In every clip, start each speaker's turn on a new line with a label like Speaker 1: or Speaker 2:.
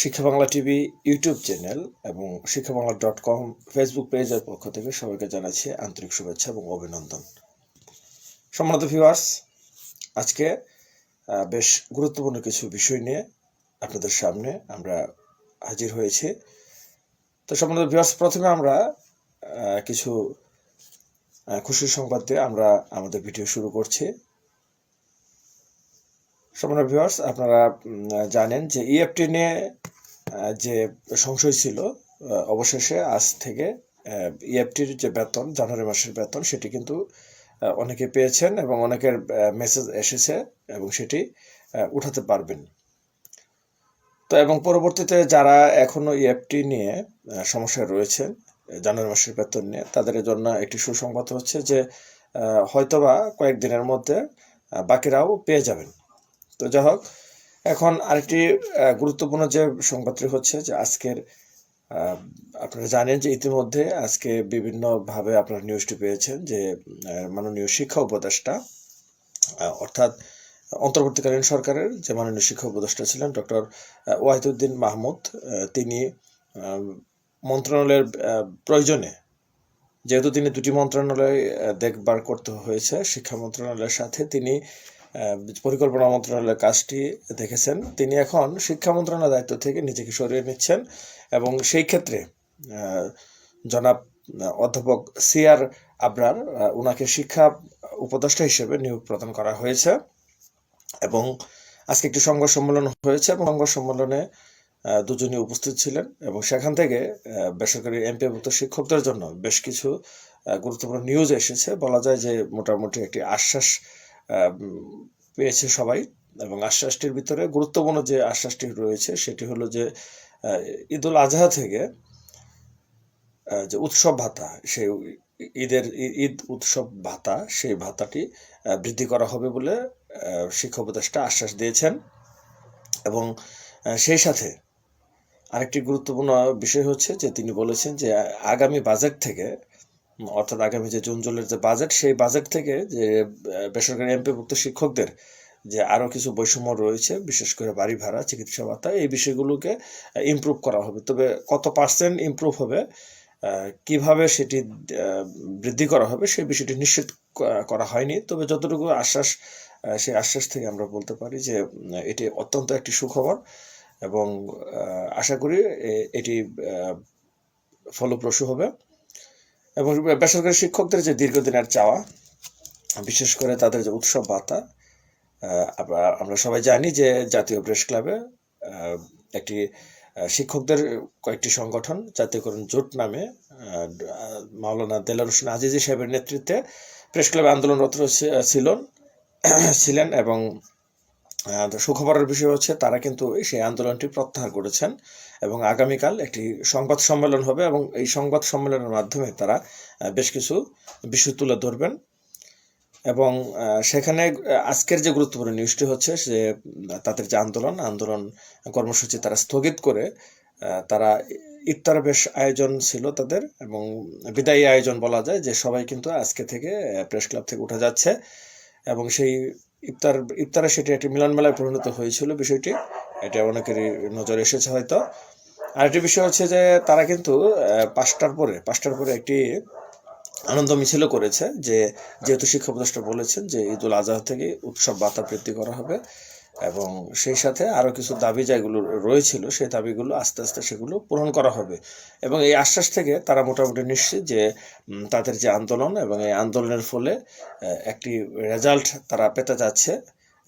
Speaker 1: শিক্ষা Bangla TV YouTube channel এবং শিক্ষা বাংলা ডট কম ফেসবুক পেজের পক্ষ থেকে সবাইকে জানাচ্ছি আন্তরিক শুভেচ্ছা এবং অভিনন্দন। সম্মানিত ভিউয়ার্স আজকে বেশ গুরুত্বপূর্ণ কিছু বিষয় নিয়ে আপনাদের সামনে আমরা হাজির হয়েছি। তো সম্মানিত ভিউয়ার্স প্রথমে আমরা কিছু খুশির সংবাদ দিয়ে আমরা আমাদের ভিডিও শুরু করছি। সম্মানিত ভিউয়ার্স আপনারা জানেন যে ইএফটি নিয়ে যে সংশয় ছিল অবশেষে আজ থেকে ইএফটির যে বেতন জানুয়ারি মাসের বেতন সেটি কিন্তু অনেকে পেয়েছেন এবং অনেকের মেসেজ এসেছে এবং সেটি উঠাতে পারবেন। তো এবং পরবর্তীতে যারা এখনও ইএফটি নিয়ে আহ, সমস্যায় রয়েছেন জানুয়ারি মাসের বেতন নিয়ে তাদের জন্য একটি সুসংবাদ হচ্ছে যে হয়তোবা কয়েকদিনের মধ্যে বাকিরাও পেয়ে যাবেন। তো যাই হোক এখন আরেকটি গুরুত্বপূর্ণ যে সংবাদটি হচ্ছে যে আজকের আপনারা জানেন যে ইতিমধ্যে আজকে বিভিন্নভাবে আপনারা নিউজটি পেয়েছেন যে মাননীয় শিক্ষা উপদেষ্টা অর্থাৎ অন্তর্বর্তীকালীন সরকারের যে মাননীয় শিক্ষা উপদেষ্টা ছিলেন ডক্টর ওয়াহিদুদ্দিন মাহমুদ তিনি মন্ত্রণালয়ের প্রয়োজনে, যেহেতু তিনি দুটি মন্ত্রণালয় দেখভাল করতে হয়েছে, শিক্ষা মন্ত্রণালয়ের সাথে তিনি পরিকল্পনা মন্ত্রণালয়ের কাজটি দেখেছেন, তিনি এখন শিক্ষা মন্ত্রণালয়ের দায়িত্ব থেকে নিজেকে সরিয়ে নিচ্ছেন এবং সেই ক্ষেত্রে জনাব অধ্যাপক সিআর আবরার ওনাকে শিক্ষা উপদেষ্টা হিসেবে নিয়োগ প্রদান করা হয়েছে এবং আজকে একটি সংবাদ সম্মেলন হয়েছে এবং সংবাদ সম্মেলনে দুজনই উপস্থিত ছিলেন এবং সেখান থেকে বেসরকারি এমপিভুক্ত শিক্ষকদের জন্য বেশ কিছু গুরুত্বপূর্ণ নিউজ এসেছে। বলা যায় যে মোটামুটি একটি আশ্বাস পেয়েছে সবাই এবং আশ্বাসটির ভিতরে গুরুত্বপূর্ণ যে আশ্বাসটি রয়েছে সেটি হলো যে ঈদুল আজহা থেকে যে উৎসব ভাতা, সেই ঈদের ঈদ উৎসব ভাতা, সেই ভাতাটি বৃদ্ধি করা হবে বলে শিক্ষা উপদেষ্টা আশ্বাস দিয়েছেন এবং সেই সাথে আরেকটি গুরুত্বপূর্ণ বিষয় হচ্ছে যে তিনি বলেছেন যে আগামী বাজেট থেকে অর্থাৎ আগামী যে জুন জুলাইয়ের যে বাজেট সেই বাজেট থেকে যে বেসরকারি এমপিভুক্ত শিক্ষকদের যে আরও কিছু বৈষম্য রয়েছে, বিশেষ করে বাড়ি ভাড়া, চিকিৎসা ভাতা, এই বিষয়গুলোকে ইমপ্রুভ করা হবে। তবে কত পার্সেন্ট ইমপ্রুভ হবে কীভাবে সেটি বৃদ্ধি করা হবে, সেই বিষয়টি নিশ্চিত করা হয়নি। তবে যতটুকু আশ্বাস সেই আশ্বাস থেকে আমরা বলতে পারি যে এটি অত্যন্ত একটি সুখবর এবং আশা করি এটি ফলপ্রসূ হবে। এবং বেসরকারি শিক্ষকদের যে দীর্ঘদিনের চাওয়া, বিশেষ করে তাদের যে উৎসব ভাতা আমরা সবাই জানি যে জাতীয় প্রেস ক্লাবে একটি শিক্ষকদের কয়েকটি সংগঠন, জাতীয়করণ জোট নামে মাওলানা দেলার হোসেন আজিজি সাহেবের নেতৃত্বে প্রেস ক্লাবে আন্দোলনরত ছিলেন ছিলেন এবং সুখবরের বিষয় হচ্ছে, তারা কিন্তু সেই আন্দোলনটি প্রত্যাহার করেছেন এবং আগামীকাল একটি সংবাদ সম্মেলন হবে এবং এই সংবাদ সম্মেলনের মাধ্যমে তারা বেশ কিছু বিষয় তুলে ধরবেন। এবং সেখানে আজকের যে গুরুত্বপূর্ণ নিউজটি হচ্ছে যে, তাদের যে আন্দোলন আন্দোলন কর্মসূচি তারা স্থগিত করে তারা ইফতার বেশ আয়োজন ছিল তাদের এবং বিদায়ী আয়োজন বলা যায়, যে সবাই কিন্তু আজকে থেকে প্রেস ক্লাব থেকে উঠে যাচ্ছে। এবং সেই ইফতার ইফতারে সেটি একটি মিলনমেলায় পরিণত হয়েছিল বিষয়টি। এটা অনেকেরই নজরে এসেছে হয়তো। আরেকটি বিষয় হচ্ছে যে তারা কিন্তু পাঁচটার পরে পাঁচটার পরে একটি আনন্দ মিছিল করেছে যে, যেহেতু শিক্ষা উপদেষ্টা বলেছেন যে ঈদুল আজহা থেকে উৎসব বাতা বৃদ্ধি করা হবে। এবং সেই সাথে আরও কিছু দাবি যেগুলো রয়েছিল, সেই দাবিগুলো আস্তে আস্তে সেগুলো পূরণ করা হবে। এবং এই আশ্বাস থেকে তারা মোটামুটি নিশ্চিত যে তাদের যে আন্দোলন এবং এই আন্দোলনের ফলে একটি রেজাল্ট তারা পেতে যাচ্ছে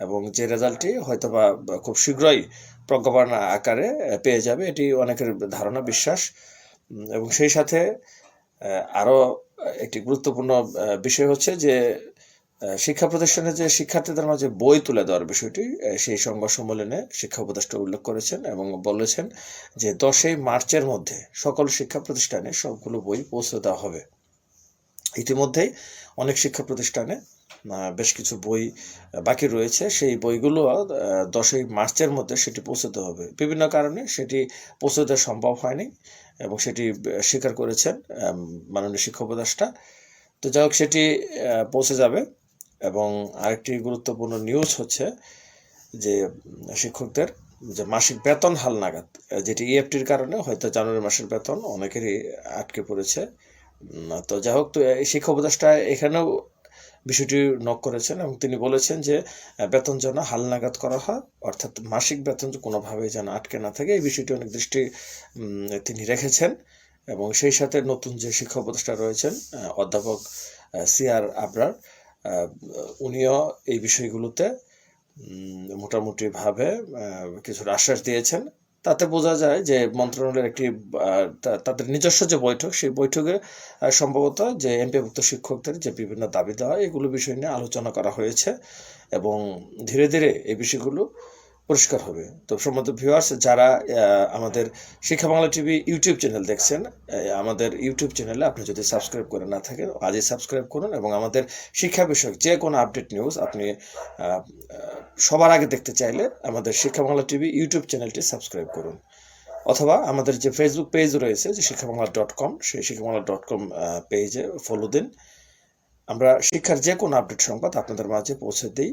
Speaker 1: এবং যে রেজাল্টটি হয়তোবা খুব শীঘ্রই প্রজ্ঞাপন আকারে পেয়ে যাবে, এটি অনেকের ধারণা, বিশ্বাস। এবং সেই সাথে আরও একটি গুরুত্বপূর্ণ বিষয় হচ্ছে যে শিক্ষা প্রতিষ্ঠানে যে শিক্ষার্থীদের মাঝে বই তুলে দেওয়ার বিষয়টি সেই সংবাদ সম্মেলনে শিক্ষা উপদেষ্টা উল্লেখ করেছেন এবং বলেছেন যে দশই মার্চের মধ্যে সকল শিক্ষা প্রতিষ্ঠানে সবগুলো বই পৌঁছে দেওয়া হবে। ইতিমধ্যেই অনেক শিক্ষা প্রতিষ্ঠানে বেশ কিছু বই বাকি রয়েছে। সেই বইগুলো দশই মার্চের মধ্যে সেটি পৌঁছতে হবে। বিভিন্ন কারণে সেটি পৌঁছে দেওয়া সম্ভব হয়নি এবং সেটি স্বীকার করেছেন মাননীয় শিক্ষা উপদেষ্টা। তো যাই হোক, সেটি পৌঁছে যাবে। এবং আরেকটি গুরুত্বপূর্ণ নিউজ হচ্ছে যে শিক্ষকদের যে মাসিক বেতন হালনাগাদ আহ, যেটি ইএফটির কারণে হয়তো জানুয়ারি মাসের বেতন অনেকেরই আটকে পড়েছে। তো যাই হোক তো এই শিক্ষা উপদেষ্টা এখানেও বিষয়টি নক করেছেন এবং তিনি বলেছেন যে বেতন যেন হালনাগাদ করা হয় অর্থাৎ মাসিক বেতন কোনোভাবেই যেন আটকে না থাকে। এই বিষয়টি অনেক দৃষ্টি তিনি রেখেছেন এবং সেই সাথে নতুন যে শিক্ষা উপদেষ্টা রয়েছেন অধ্যাপক সি আর আবরার উনিও এই বিষয়গুলোতে মোটামুটিভাবে কিছুটা আশ্বাস দিয়েছেন। তাতে বোঝা যায় যে মন্ত্রণালয়ের একটি তাদের নিজস্ব যে বৈঠক, সেই বৈঠকে সম্ভবত যে এমপিভুক্ত শিক্ষকদের যে বিভিন্ন দাবি দেওয়া, এগুলো বিষয় নিয়ে আলোচনা করা হয়েছে এবং ধীরে ধীরে এই বিষয়গুলো পরিষ্কার হবে। তো সম্মত ভিউয়ার্স যারা আমাদের Shiksha Bangla TV YouTube channel দেখছেন আমাদের ইউটিউব চ্যানেলে আপনি যদি সাবস্ক্রাইব করে না থাকেন, আজই সাবস্ক্রাইব করুন এবং আমাদের শিক্ষা বিষয়ক যে কোনো আপডেট নিউজ আপনি সবার আগে দেখতে চাইলে আমাদের শিক্ষা বাংলা টিভি ইউটিউব চ্যানেলটি সাবস্ক্রাইব করুন। অথবা আমাদের যে ফেসবুক পেজ রয়েছে, যে শিক্ষা বাংলা ডট কম সেই শিক্ষা বাংলা ডট কম পেজে ফলো দিন। আমরা শিক্ষার যে কোনো আপডেট সংবাদ আপনাদের মাঝে পৌঁছে দিই।